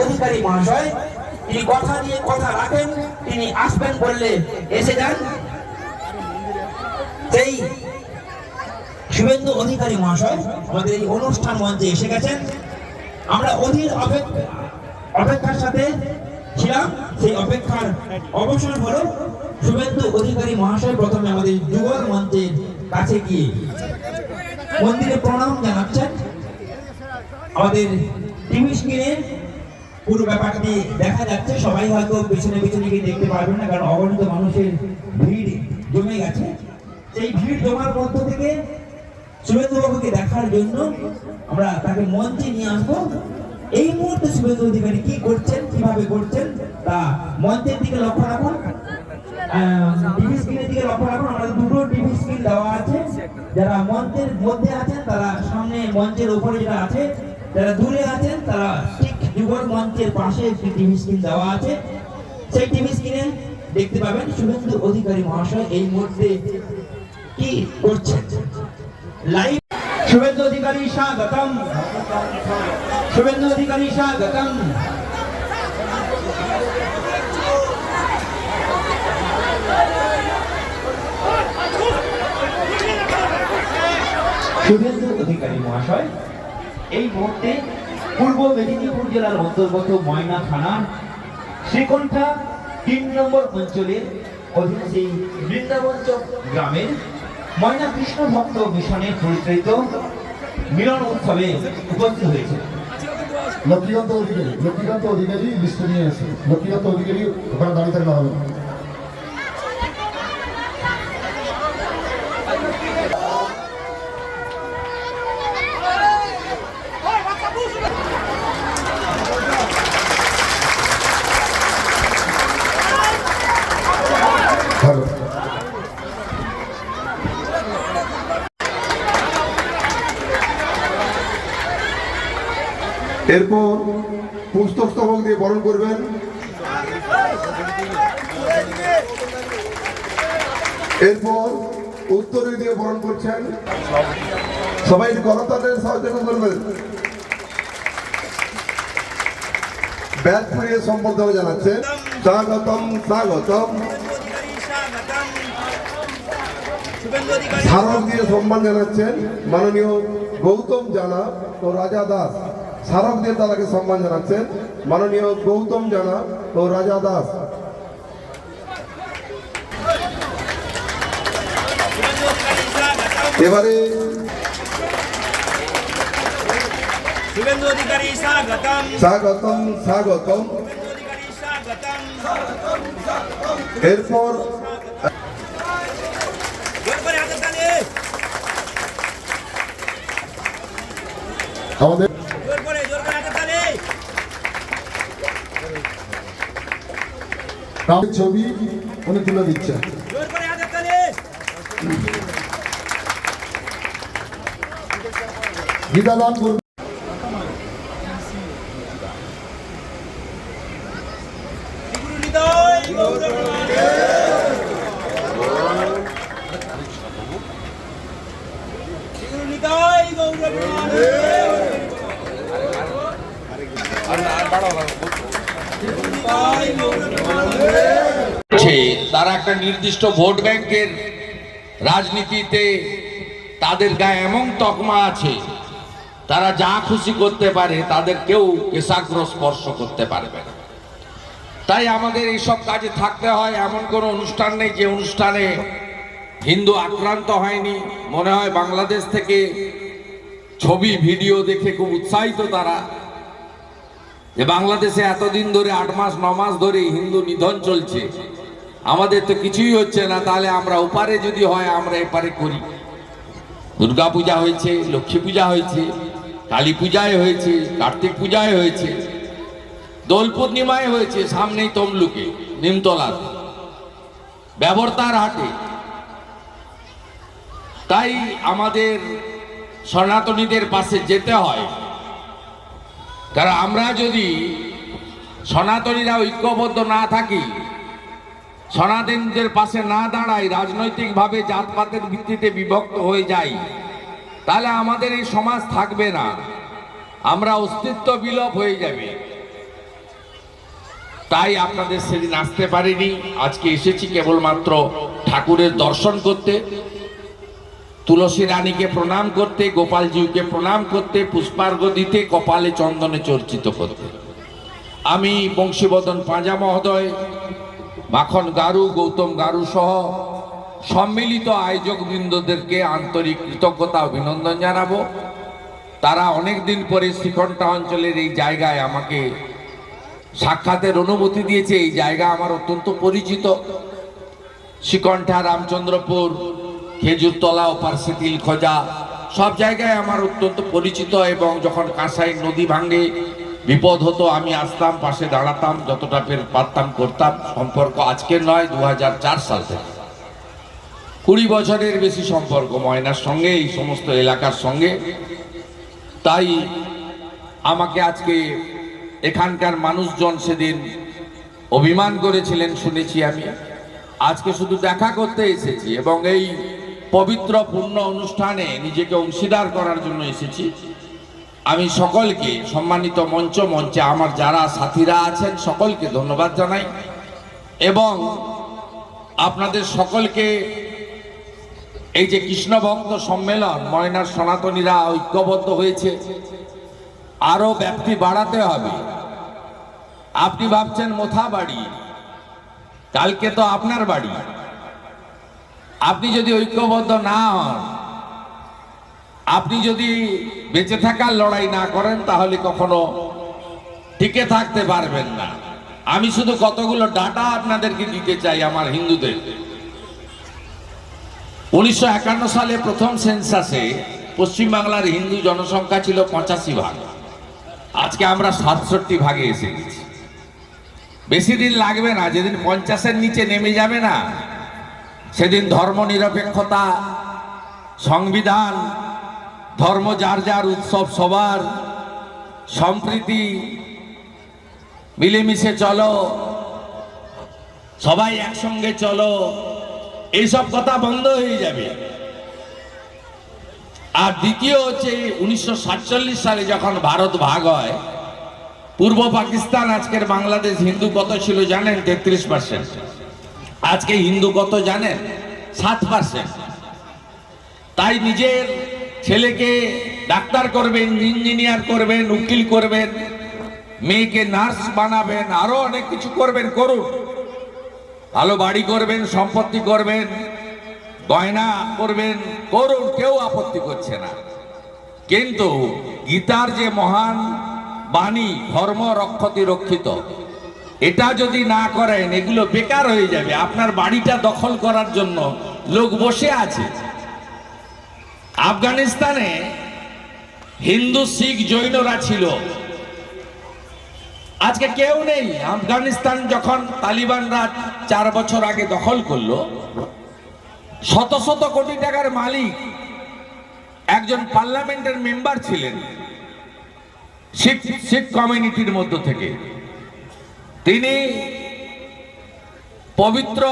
অধিকারী মহাশয়, তিনি কথা দিয়ে কথা রাখেন, তিনি আসবেন বললে এসে যান। সেই শুভেন্দু অধিকারী মহাশয় আমাদের এই অনুষ্ঠান মঞ্চে এসে গেছেন। আমরা অধীর অপেক্ষা অপেক্ষার সাথে ছিলাম। সেই অপেক্ষার অবসান হলো শুভেন্দু অধিকারী মহাশয় প্রথমে আমাদের যুগল মঞ্চের কাছে গিয়ে মন্দিরে প্রণাম জানাচ্ছেন। আমাদের টিভি স্ক্রিনে পুরো ব্যাপারটি দেখা যাচ্ছে। সবাই হয়তো পেছনে পেছনে গিয়ে দেখতে পারবেন না, কারণ অগণিত মানুষের ভিড় জমে গেছে। সেই ভিড় জমার মধ্য থেকে শুভেন্দু বাবুকে দেখার জন্য আমরা তাকে মঞ্চে নিয়ে আসব। এই মুহূর্তে শুভেন্দু অধিকারী কি করছেন, কীভাবে করছেন, তা মঞ্চের দিকে লক্ষ্য রাখুন। টিভি স্ক্রিনের দিকে লক্ষ্য রাখুন। আমাদের দুটো টিভি স্ক্রিন দেওয়া আছে। যারা মঞ্চের মধ্যে আছেন, তারা সামনে মঞ্চের উপরে যারা আছে যারা দূরে আছেন, তারা ঠিক যুগল মঞ্চের পাশে একটি টিভি স্ক্রিন দেওয়া আছে। সেই টিভি স্ক্রিনে দেখতে পাবেন শুভেন্দু অধিকারী মহাশয় এই মুহূর্তে কি করছেন। লাইভ শুভেন্দু অধিকারী স্বাগতম। শুভেন্দু অধিকারী স্বাগতম। শুভেন্দু অধিকারী মহাশয় এই মুহূর্তে পূর্ব মেদিনীপুর জেলার অন্তর্গত ময়না থানার শ্রীকণ্ঠা তিন নম্বর অঞ্চলের অধীন সেই বৃন্দাবঞ্চক গ্রামের ময়না কৃষ্ণ ভক্ত মিশনের পরিচালিত মিলন উৎসবে উপস্থিত হয়েছে। লক্ষ্মীকান্ত অধিকারী লক্ষ্মীকান্ত অধিকারী লিস্টে নিয়ে এসে লক্ষ্মীকান্ত অধিকারী ওখানে দাঁড়িয়ে থাকলে হবে এরপর পুস্তকস্তবক দিয়ে বরণ করবেন। এরপর উত্তরী দিয়ে বরণ করছেন। সবাই গণতন্ত্রের সাহায্য করবেন। ব্যাগ ফুরিয়ে সম্বর্ধনা জানাচ্ছেন। স্বাগতম স্বাগতম। স্মারক দিয়ে সম্মান জানাচ্ছেন মাননীয় গৌতম জানা ও রাজা দাস। স্মারক দিয়ে তাদেরকে সম্মান জানাচ্ছেন মাননীয় গৌতম জানা ও রাজা দাস। এবারে স্বাগতম। স্বাগতম এরপর আমাদের জোর করে জোর করে হাতে তালে রামের ছবি উনি তুলে দিচ্ছে। গীতাদান করবেন গুরু হৃদয় গৌরব গুরু হৃদয় গৌরব করছে তারা একটা নির্দিষ্ট ভোট ব্যাংকের রাজনীতিতে তাদের গায়ে এমন তকমা আছে, তারা যা খুশি করতে পারে তাদের কেউ কেশাগ্র স্পর্শ করতে পারবে না। তাই আমাদের এইসব কাজে থাকতে হয়, এমন কোনো অনুষ্ঠান নেই যে অনুষ্ঠানে হিন্দু আক্রান্ত হয়নি। মনে হয় বাংলাদেশ থেকে ছবি, ভিডিও দেখে খুব উৎসাহিত তারা। যে বাংলাদেশে এতদিন ধরে আট মাস, ন মাস ধরে হিন্দু নিধন চলছে। আমাদের তো কিছুই হচ্ছে না, তাহলে আমরা ওপারে যদি হয়, আমরা এপারে করি। দুর্গা পূজা হয়েছে, লক্ষ্মী পূজা হয়েছে, কালী পূজায় হয়েছে, কার্তিক পূজায় হয়েছে, দোল পূর্ণিমায় হয়েছে, সামনেই তমলুকে, নিমতলার, ব্যবর্তার হাটে। তাই আমাদের সনাতনীদের পাশে যেতে হয়। কারণ আমরা যদি সনাতনীরা ঐক্যবদ্ধ না থাকি সনাতনদের পাশে না দাঁড়াই রাজনৈতিকভাবে জাতপাতের ভিত্তিতে বিভক্ত হয়ে যাই তাহলে আমাদের এই সমাজ থাকবে না। আমরা অস্তিত্ব বিলোপ হয়ে যাবে। তাই আপনাদের সেদিন আসতে পারিনি। আজকে এসেছি কেবলমাত্র ঠাকুরের দর্শন করতে, তুলসী রানীকে প্রণাম করতে গোপালজিউকে প্রণাম করতে পুষ্পার্ঘ দিতে, কপালে চন্দনে চর্চিত করতে। আমি বংশীবদন পাঁজা মহোদয় মাখন গারু, গৌতম গারু সহ সম্মিলিত আয়োজক বৃন্দদেরকে আন্তরিক কৃতজ্ঞতা, অভিনন্দন জানাব। তারা অনেক দিন পরে শ্রীকণ্ঠা অঞ্চলের এই জায়গায় আমাকে সাক্ষাতের অনুমতি দিয়েছে। এই জায়গা আমার অত্যন্ত পরিচিত। শ্রীকণ্ঠা, রামচন্দ্রপুর, খেজুরতলা ও পার্সিতিল খোঁজা, সব জায়গায় আমার অত্যন্ত পরিচিত এবং যখন কাঁসাই নদী ভাঙে বিপদ হতো, আমি আসতাম, পাশে দাঁড়াতাম, যতটা পেরে পারতাম করতাম। সম্পর্ক আজকের নয় দু সাল থেকে। কুড়ি বছরের বেশি সম্পর্ক ময়নার সঙ্গে, এই সমস্ত এলাকার সঙ্গে। তাই আমাকে আজকে এখানকার মানুষজন সেদিন অভিমান করেছিলেন, শুনেছি আমি। আজকে শুধু দেখা করতে এসেছি এবং এই পবিত্র পূর্ণ অনুষ্ঠানে নিজেকে অংশীদার করার জন্য এসেছি। আমি সকলকে সম্মানিত মঞ্চ মঞ্চে আমার যারা সাথীরা আছেন সকলকে ধন্যবাদ জানাই। এবং আপনাদের সকলকে এই যে কৃষ্ণভক্ত সম্মেলন, ময়নার সনাতনীরা ঐক্যবদ্ধ হয়েছে। আরও ব্যাপ্তি বাড়াতে হবে। আপনি ভাবছেন মোথা বাড়ি, কালকে তো আপনার বাড়ি। আপনি যদি ঐক্যবদ্ধ না হন আপনি যদি বেঁচে থাকার লড়াই না করেন, তাহলে কখনো টিকে থাকতে পারবেন না। আমি শুধু কতগুলো ডাটা আপনাদেরকে দিতে চাই আমার হিন্দুদের। উনিশশো একান্ন সালে প্রথম সেন্সাসে পশ্চিমবাংলার হিন্দু জনসংখ্যা ছিল পঁচাশি ভাগ। আজকে আমরা সাতষট্টি ভাগে এসে গেছি। বেশি দিন লাগবে না, যেদিন পঞ্চাশের নিচে নেমে যাবে না, সেদিন ধর্ম নিরপেক্ষতা সংবিধান ধর্ম যার যার উৎসব সবার, সম্প্রীতি, মিলেমিশে চলো, সবাই একসঙ্গে চলো, এইসব কথা বন্ধ হয়ে যাবে। আর দ্বিতীয় হচ্ছে উনিশশো সাতচল্লিশ সালে যখন ভারত ভাগ হয়, পূর্ব পাকিস্তান, আজকের বাংলাদেশ, হিন্দু কত ছিল জানেন? তেত্রিশ পার্সেন্ট। আজকে হিন্দু কত জানেন? সাত পার্সেন্ট। তাই নিজের ছেলেকে ডাক্তার করবেন, ইঞ্জিনিয়ার করবেন, উকিল করবেন, মেয়েকে নার্স বানাবেন, আরও অনেক কিছু করবেন, করুন। ভালো বাড়ি করবেন, সম্পত্তি করবেন, গয়না করবেন, করুন, কেউ আপত্তি করছে না। কিন্তু গীতার যে মহান বাণী, ধর্ম রক্ষতি রক্ষিত, এটা যদি না করেন, এগুলো বেকার হয়ে যাবে। আপনার বাড়িটা দখল করার জন্য লোক বসে আছে। আফগানিস্তানে হিন্দু শিখ জৈনরা ছিল। আজকে কেউ নেই। আফগানিস্তান যখন তালিবানরা চার বছর আগে দখল করল, শত শত কোটি টাকার মালিক একজন পার্লামেন্টের মেম্বার ছিলেন শিখ শিখ কমিউনিটির মধ্য থেকে। তিনি পবিত্র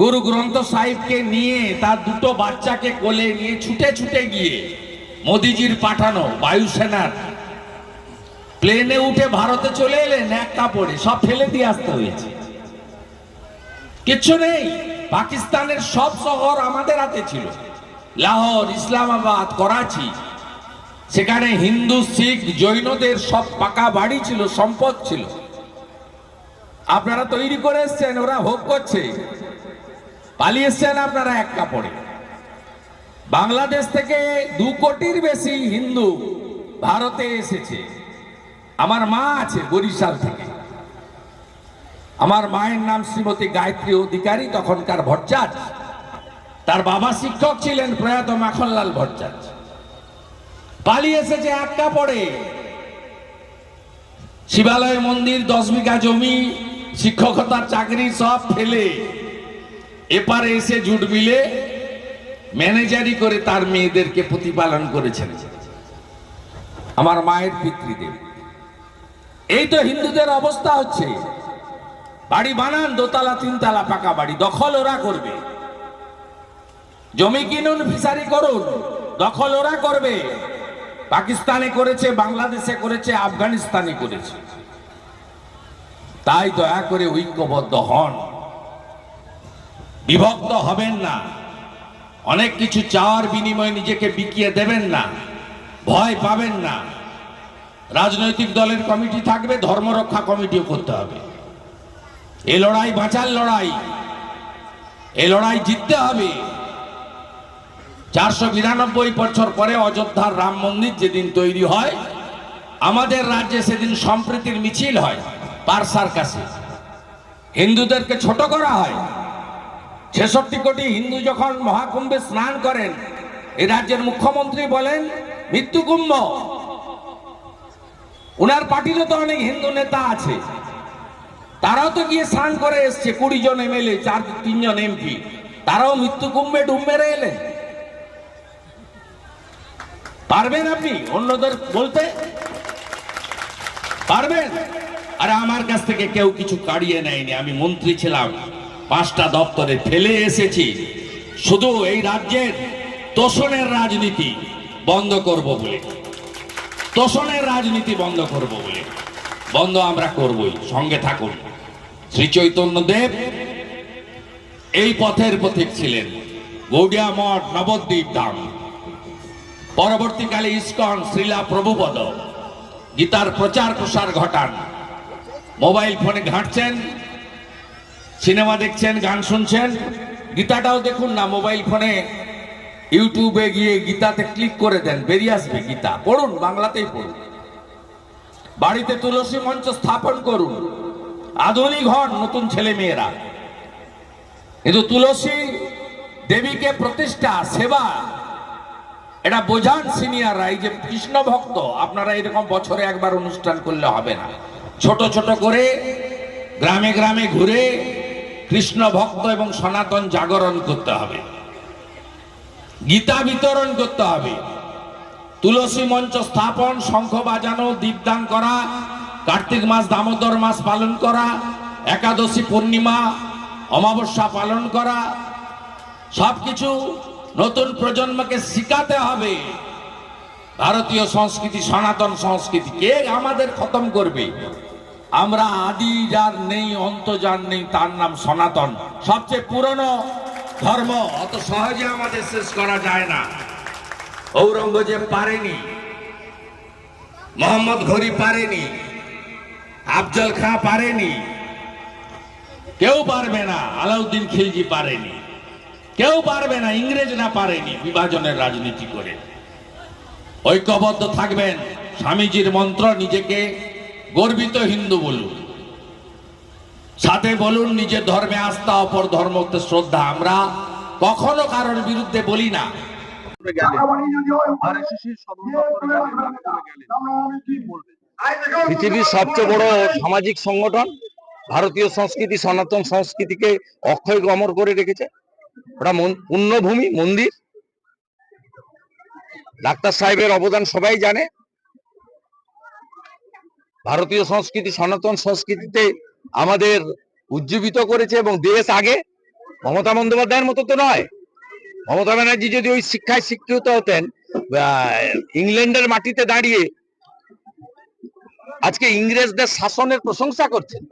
গুরু গ্রন্থ সাহিবকে নিয়ে তার দুটো বাচ্চাকে কোলে নিয়ে ছুটে ছুটে গিয়ে মোদিজির পাঠানো বায়ুসেনার প্লেনে উঠে ভারতে চলে এলেন এক কাপড়ে, সব ফেলে দিয়ে আসতে হয়েছে। কিচ্ছু নেই, পাকিস্তানের সব শহর আমাদের হাতে ছিল। লাহোর, ইসলামাবাদ, করাচি, সেখানে হিন্দু, শিখ, জৈনদের সব পাকা বাড়ি ছিল, সম্পদ ছিল। আপনারা তৈরি করে এসছেন, ওরা ভোগ করছে। পালিয়ে এসছেন আপনারা এক কাপড়ে। বাংলাদেশ থেকে দু কোটির বেশি হিন্দু ভারতে এসেছে। আমার মা আছে বরিশাল থেকে। আমার মায়ের নাম শ্রীমতী গায়ত্রী অধিকারী, তখনকার ভট্টাচ তার বাবা শিক্ষক ছিলেন প্রয়াত মাখনলাল ভট্টাচ পালিয়ে এসেছে এক কাপড়ে। শিবালয় মন্দির, দশ বিঘা জমি, শিক্ষকতার চাকরি সব ফেলে। এপারে এসে জুট মিলে ম্যানেজারি করে তার মেয়েদেরকে প্রতিপালন করেছেন। আমার মায়ের পিতৃদেব। এই তো হিন্দুদের অবস্থা হচ্ছে। বাড়ি বানান, দোতলা, তিনতলা, পাকা বাড়ি, দখল ওরা করবে। জমি কিনুন ফিসারি করুন, দখল ওরা করবে। পাকিস্তানে করেছে, বাংলাদেশে করেছে, আফগানিস্তানে করেছে। তাই দয়া করে ঐক্যবদ্ধ হন। বিভক্ত হবেন না। অনেক কিছু চাওয়ার বিনিময়ে নিজেকে বিকিয়ে দেবেন না। ভয় পাবেন না। রাজনৈতিক দলের কমিটি থাকবে ধর্মরক্ষা কমিটিও করতে হবে। এ লড়াই বাঁচার লড়াই। এ লড়াই জিততে হবে। চারশো বিরানব্বই বছর পরে অযোধ্যার রাম মন্দির যেদিন তৈরি হয়, আমাদের রাজ্যে সেদিন সম্প্রীতির মিছিল হয়, পারসার কাছে। হিন্দুদেরকে ছোট করা হয়। ছেষট্টি কোটি হিন্দু যখন মহাকুম্ভে স্নান করেন এই রাজ্যের মুখ্যমন্ত্রী বলেন, মৃত্যু কুম্ভ। উনার পার্টিরও তো অনেক হিন্দু নেতা আছে। তারাও তো গিয়ে স্নান করে এসছে, কুড়ি জন এমএলএ চার তিনজন এমপি তারাও মৃত্যু কুম্ভে ডুব মেরে এলেন। পারবেন আপনি অন্যদের বলতে? পারবেন? আরে আমার কাছ থেকে কেউ কিছু কাড়িয়ে নেয়নি, আমি মন্ত্রী ছিলাম। পাঁচটা দপ্তরে ফেলে এসেছি। শুধু এই রাজ্যের তোষণের রাজনীতি বন্ধ করব বলে। তোষণের রাজনীতি বন্ধ করব বলে। বন্ধ আমরা করবই, সঙ্গে থাকুন। শ্রী চৈতন্য দেব এই পথের পথিক ছিলেন, গৌডিয়া মঠ, নবদ্বীপ ধাম। পরবর্তীকালে ইস্কন, শ্রীলা প্রভুপদ, গীতার প্রচার প্রসার ঘটান। মোবাইল ফোনে ঘাঁটছেন সিনেমা দেখছেন, গান শুনছেন, গীতাটাও দেখুন না, মোবাইল ফোনে, ইউটিউবে গিয়ে গীতাতে ক্লিক করে দেন, বেরিয়ে আসবে গীতা। পড়ুন, বাংলাতেই পড়ুন। বাড়িতে তুলসী মঞ্চ স্থাপন করুন। আধুনিক হন নতুন ছেলে মেয়েরা কিন্তু তুলসী দেবীকে প্রতিষ্ঠা, সেবা, এটা বোঝান সিনিয়ররা, এই যে কৃষ্ণ ভক্ত, আপনারা এরকম বছরে একবার অনুষ্ঠান করলে হবে না। ছোট ছোট করে, গ্রামে গ্রামে ঘুরে কৃষ্ণ ভক্ত এবং সনাতন জাগরণ করতে হবে। গীতা বিতরণ করতে হবে। তুলসী মঞ্চ স্থাপন, শঙ্খ বাজানো, দীপদান করা, কার্তিক মাস, দামোদর মাস পালন করা, একাদশী পূর্ণিমা, অমাবস্যা পালন করা, সবকিছু নতুন প্রজন্মকে শিখাতে হবে। ভারতীয় সংস্কৃতি, সনাতন সংস্কৃতি, কে আমাদের খতম করবে? আমরা আদি যার নেই, অন্ত যার নেই, তার নাম সনাতন। সবচেয়ে পুরনো ধর্ম, অত সহজে আমাদের শেষ করা যায় না। ঔরঙ্গজেব পারেনি, মোহাম্মদ ঘড়ি পারেনি, আফজল খাঁ পারেনি, কেউ পারবে না, আলাউদ্দিন খিলজি পারেনি, কেউ পারবে না ইংরেজ না পারেনি, বিভাজনের রাজনীতি করে। ঐক্যবদ্ধ থাকবেন, স্বামীজির মন্ত্র নিজেকে গর্বিত হিন্দু বলুন। সাথে বলুন নিজের ধর্মে আস্থা, অপর ধর্মকে শ্রদ্ধা। আমরা কখনো কারোর বিরুদ্ধে বলি না। পৃথিবীর সবচেয়ে বড় সামাজিক সংগঠন ভারতীয় সংস্কৃতি, সনাতন সংস্কৃতিকে অক্ষয় অমর করে রেখেছে। ওটা পুণ্যভূমি, মন্দির। ডাক্তার সাহেবের অবদান সবাই জানে। ভারতীয় সংস্কৃতি, সনাতন সংস্কৃতিতে আমাদের উজ্জীবিত করেছে এবং দেশ আগে মমতা বন্দ্যোপাধ্যায়ের মতো তো নয়। মমতা ব্যানার্জি যদি ওই শিক্ষায় শিক্ষিত হতেন ইংল্যান্ডের মাটিতে দাঁড়িয়ে আজকে ইংরেজদের শাসনের প্রশংসা করছেন।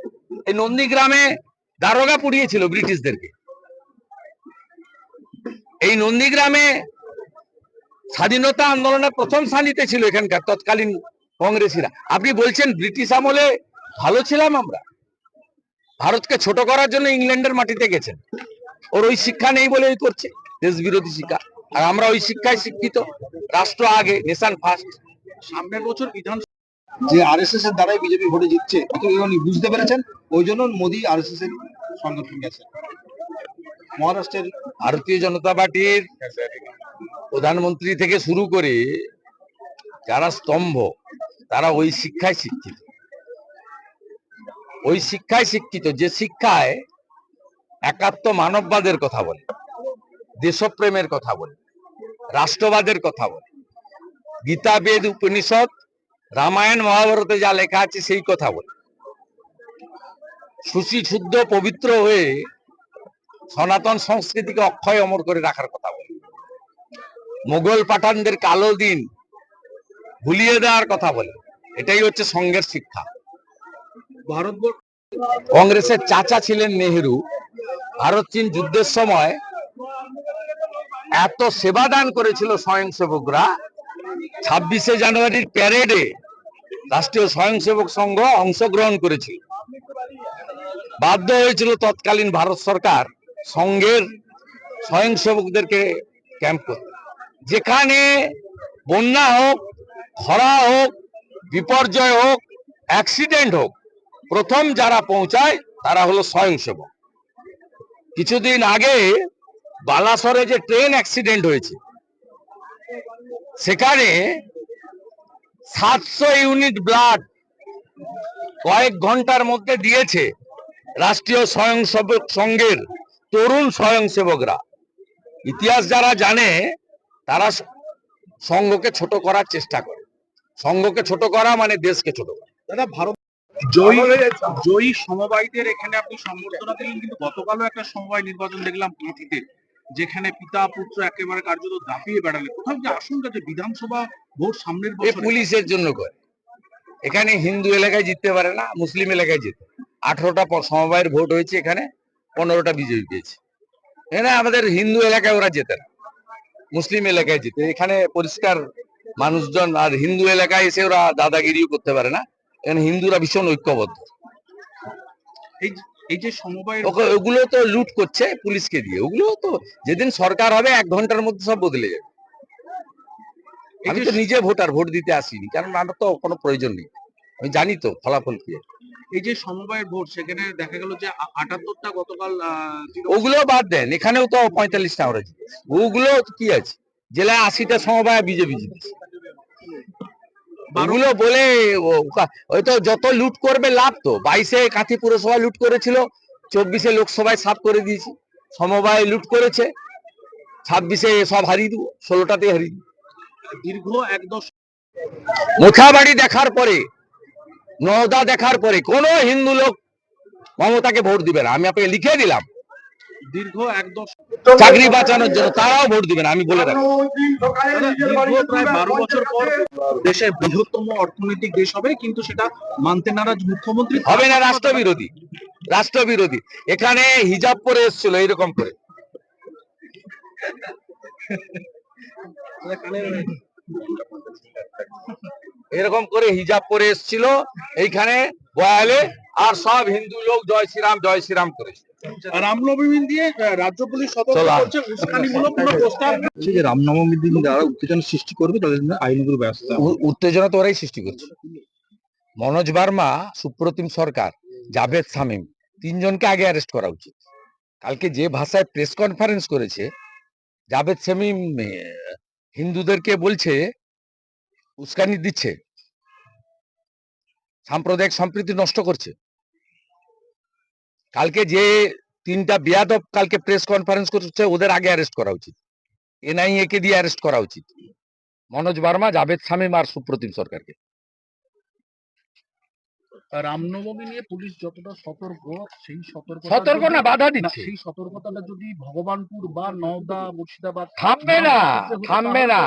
এই নন্দীগ্রামে দারোগা পুড়িয়েছিল ব্রিটিশদেরকে। এই নন্দীগ্রামে স্বাধীনতা আন্দোলনের প্রথম সানিতে ছিল এখানকার তৎকালীন কংগ্রেসীরা। আপনি বলছেন ব্রিটিশ আমলে ভালো ছিলাম আমরা। ভারতকে ছোট করার জন্য ইংল্যান্ডের মাটিতে গেছেন। ওর ওই শিক্ষা নেই বলে করছে দেশ বিরোধী শিক্ষা। আর আমরা ওই শিক্ষায় শিক্ষিত। রাষ্ট্র আগে নেশান ফার্স্ট সামনের বছর বিধান যে আরএসএস এর দ্বারাই বিজেপি ভোটে জিতছে উনি বুঝতে পেরেছেন? ওই জন্য মোদী আরএসএস এর সংগঠন গেছে মহারাষ্ট্রের ভারতীয় জনতা পার্টির প্রধানমন্ত্রী থেকে শুরু করে যারা স্তম্ভ তারা ওই শিক্ষায় শিক্ষিত। ওই শিক্ষায় শিক্ষিত, যে শিক্ষায় একাত্ম মানববাদের কথা বলে, দেশপ্রেমের কথা বলে, রাষ্ট্রবাদের কথা বলে। গীতা বেদ উপনিষদ, রামায়ণ মহাভারতে যা লেখা আছে সেই কথা বলে। শুচি শুদ্ধ পবিত্র হয়ে সনাতন সংস্কৃতিকে অক্ষয় অমর করে রাখার কথা বলে। মোগল পাঠানদের কালো দিন ভুলিয়ে দেওয়ার কথা বলে। এটাই হচ্ছে সঙ্গের শিক্ষা। কংগ্রেসের চাচা ছিলেন নেহেরু। ভারত, চীন যুদ্ধের সময় এত সেবাদান করেছিল স্বয়ংসেবকরা। ছাব্বিশে জানুয়ারির প্যারেডে রাষ্ট্রীয় স্বয়ংসেবক সংঘ অংশগ্রহণ করেছিল। বাধ্য হয়েছিল তৎকালীন ভারত সরকার সংঘের স্বয়ংসেবকদেরকে ক্যাম্প করতে। যেখানে বন্যা হোক খরা হোক, বিপর্যয় হোক অ্যাক্সিডেন্ট হোক, প্রথম যারা পৌঁছায় তারা হলো স্বয়ংসেবক। কিছুদিন আগে বালাসরে যে ট্রেন অ্যাক্সিডেন্ট হয়েছে, সেখানে সাতশো ইউনিট ব্লাড কয়েক ঘণ্টার মধ্যে দিয়েছে রাষ্ট্রীয় স্বয়ংসেবক সংঘের তরুণ স্বয়ংসেবকরা। ইতিহাস যারা জানে, তারা সংঘকে ছোট করার চেষ্টা করে। সংঘকে ছোট করা মানে দেশকে ছোট করা। দাদা ভারত জয়ী জয়ী সমবায়ীদের এখানে আপনি সম্বর্ধনা দিলেন কিন্তু গতকালও একটা সমবায় নির্বাচন দেখলাম কাঁথিতে যেখানে পিতা পুত্র একেবারে কার্যত দাপিয়ে বেড়ালে। কোথাও যে আশঙ্কা যে বিধানসভা ভোট সামনের বছর? পুলিশের জন্য করে। এখানে হিন্দু এলাকায় জিততে পারে না মুসলিম এলাকায় জিতে আঠারোটা সমবায়ের ভোট হয়েছে এখানে পনেরোটা বিজয়ী পেয়েছে। এখানে আমাদের হিন্দু এলাকায় ওরা জেতে না মুসলিম এলাকায় জিতে। এখানে পরিষ্কার মানুষজন আর হিন্দু এলাকায় এসে ওরা দাদাগিরিও করতে পারে না। এখানে হিন্দুরা ভীষণ ঐক্যবদ্ধ। এই যে ওগুলো তো লুট করছে পুলিশকে দিয়ে। ওগুলো তো যেদিন সরকার হবে এক ঘণ্টার মধ্যে সব বদলে যাবে। আমি তো নিজে ভোটার ভোট দিতে আসিনি কারণ আমার তো কোনো প্রয়োজন নেই। আমি জানি তো ফলাফল কি। এই যে সমবায়ের ভোট সেখানে দেখা গেল যে আটাত্তরটা গতকাল ওগুলো বাদ দেন এখানেও তো পঁয়তাল্লিশটা আমরা ওগুলো কি আছে? জেলায় আশিটা সমবায় বিজেপি জিতেছে। ওগুলো বলে ও- ওই তো যত লুট করবে লাভ তো। বাইশে কাঁথি পুরসভা লুট করেছিল চব্বিশে লোকসভায় সাফ করে দিয়েছি। সমবায় লুট করেছে ছাব্বিশে সব হারিয়ে দেবো ষোলোটাতে হারিয়ে দেবো। দীর্ঘ এক মোথাবাড়ি দেখার পরে নওদা দেখার পরে কোন হিন্দু লোক মমতাকে ভোট দিবে না। আমি আপনাকে লিখে দিলাম দীর্ঘ চাকরি বাঁচানোর জন্য তারাও ভোট দিবে না আমি বলে রাখি প্রায় বারো বছর পর দেশের বৃহত্তম অর্থনৈতিক দেশ হবে কিন্তু সেটা মানতে নারাজ মুখ্যমন্ত্রী। হবে না রাষ্ট্রবিরোধী। রাষ্ট্রবিরোধী। এখানে হিজাব পরে এসেছিল এইরকম করে। এরকম করে হিজাব পরে এসেছিল এইখানে বয়ালে আর সব হিন্দু লোক জয় শ্রীরাম জয় শ্রীরাম করেছে। রামনবমী দিয়ে রাজ্য পুলিশ সতর্ক করছে উস্কানিমূলক কোনো প্রস্তাব হচ্ছে যে রামনবমীর দিন যারা উত্তেজনা সৃষ্টি করবে তাদের জন্য আইনগুলো ব্যবস্থা উত্তেজনা তো ওরাই সৃষ্টি করছে। মনোজ বার্মা সুপ্রতিম সরকার জাভেদ শামীম তিনজনকে আগে অ্যারেস্ট করা উচিত। কালকে যে ভাষায় প্রেস কনফারেন্স করেছে জাভেদ শামীম হিন্দুদেরকে বলছে উস্কানি দিচ্ছে। সাম্প্রদায়িক সম্প্রীতি নষ্ট করছে। কালকে যে তিনটা বেয়াদব কালকে প্রেস কনফারেন্স করছে ওদের আগে অ্যারেস্ট করা উচিত। এনআইএ কে দিয়ে অ্যারেস্ট করা উচিত। মনোজ বার্মা জাভেদ শামীম আর সুপ্রতিম সরকারকে। রামনবমী নিয়ে পুলিশ যতটা সতর্ক সেই সতর্ক সতর্ক না বাধা দিচ্ছে। সেই সতর্কতাটা যদি ভগবানপুর বা নওদা মুর্শিদাবাদ থামবে না থামবে না।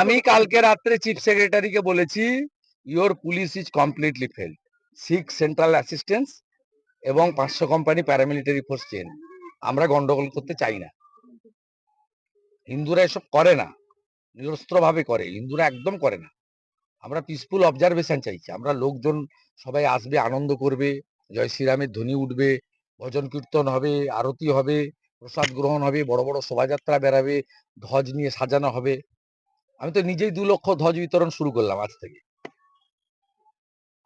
আমি কালকে রাত্রে চিফ সেক্রেটারিকে বলেছি your police is completely fail seek central assistance এবং পাঁচশো কোম্পানি প্যারামিলিটারি ফোর্স চেন আমরা গন্ডগোল করতে চাই না। হিন্দুরা এসব করে না। নিরস্ত্র ভাবে করে। হিন্দুরা একদম করে না। আমরা পিসফুল অবজারভেশন চাইছি। আমরা লোকজন সবাই আসবে, আনন্দ করবে। জয় শ্রীরামের ধ্বনি উঠবে। ভজন কীর্তন হবে, আরতি হবে, প্রসাদ গ্রহণ হবে, বড় বড় শোভাযাত্রা বেরাবে ধ্বজ নিয়ে সাজানো হবে। আমি তো নিজেই দু লক্ষ ধ্বজ বিতরণ শুরু করলাম আজ থেকে।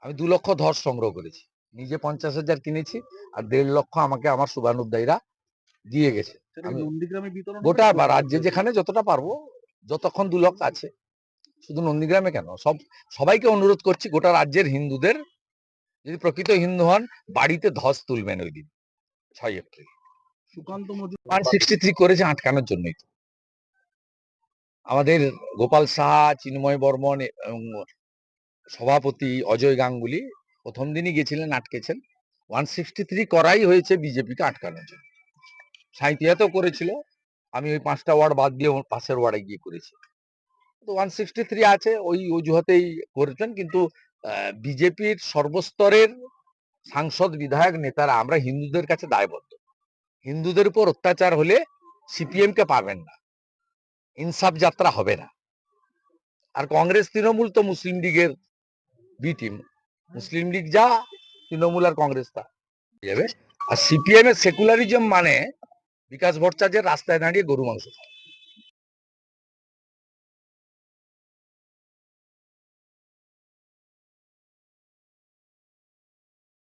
আমি দু লক্ষ ধ্বজ সংগ্রহ করেছি। নিজে পঞ্চাশ হাজার কিনেছি আর দেড় লক্ষ আমাকে আমার শুভানুদ্দায়ীরা দিয়ে গেছে। গোটা বা রাজ্যে যেখানে যতটা পারব যতক্ষণ দু লক্ষ আছে। শুধু নন্দীগ্রামে কেন? সব সবাইকে অনুরোধ করছি গোটা রাজ্যের হিন্দুদের যদি প্রকৃত হিন্দু হন বাড়িতে ধস তুলবেন ওই দিন ছয় April. Sukanta Majumdar sixty three করেছে আটকানোর জন্যই তো। আমাদের গোপাল সাহা চিন্ময় বর্মন সভাপতি অজয় গাঙ্গুলি প্রথম দিনই গেছিলেন, আটকেছেন। ওয়ান সিক্সটি থ্রি করাই হয়েছে বিজেপিকে আটকানোর জন্য। সাঁইতিয়াতেও করেছিল। আমি ওই পাঁচটা ওয়ার্ড বাদ দিয়ে পাশের ওয়ার্ডে গিয়ে করেছি। তো ওয়ান সিক্সটি থ্রি আছে, ওই অজুহাতেই করেছেন। কিন্তু বিজেপির সর্বস্তরের সাংসদ, বিধায়ক, নেতারা আমরা হিন্দুদের কাছে দায়বদ্ধ। হিন্দুদের উপর অত্যাচার হলে সিপিএম কে পাবেন না। ইনসাফ যাত্রা হবে না। আর কংগ্রেস, তৃণমূল তো মুসলিম লীগের বি টিম মুসলিম লীগ যা, তৃণমূল আর কংগ্রেস তা আর সিপিএম এর সেকুলারিজম মানে বিকাশ ভট্টাচার্যের রাস্তায় দাঁড়িয়ে গরু মাংস।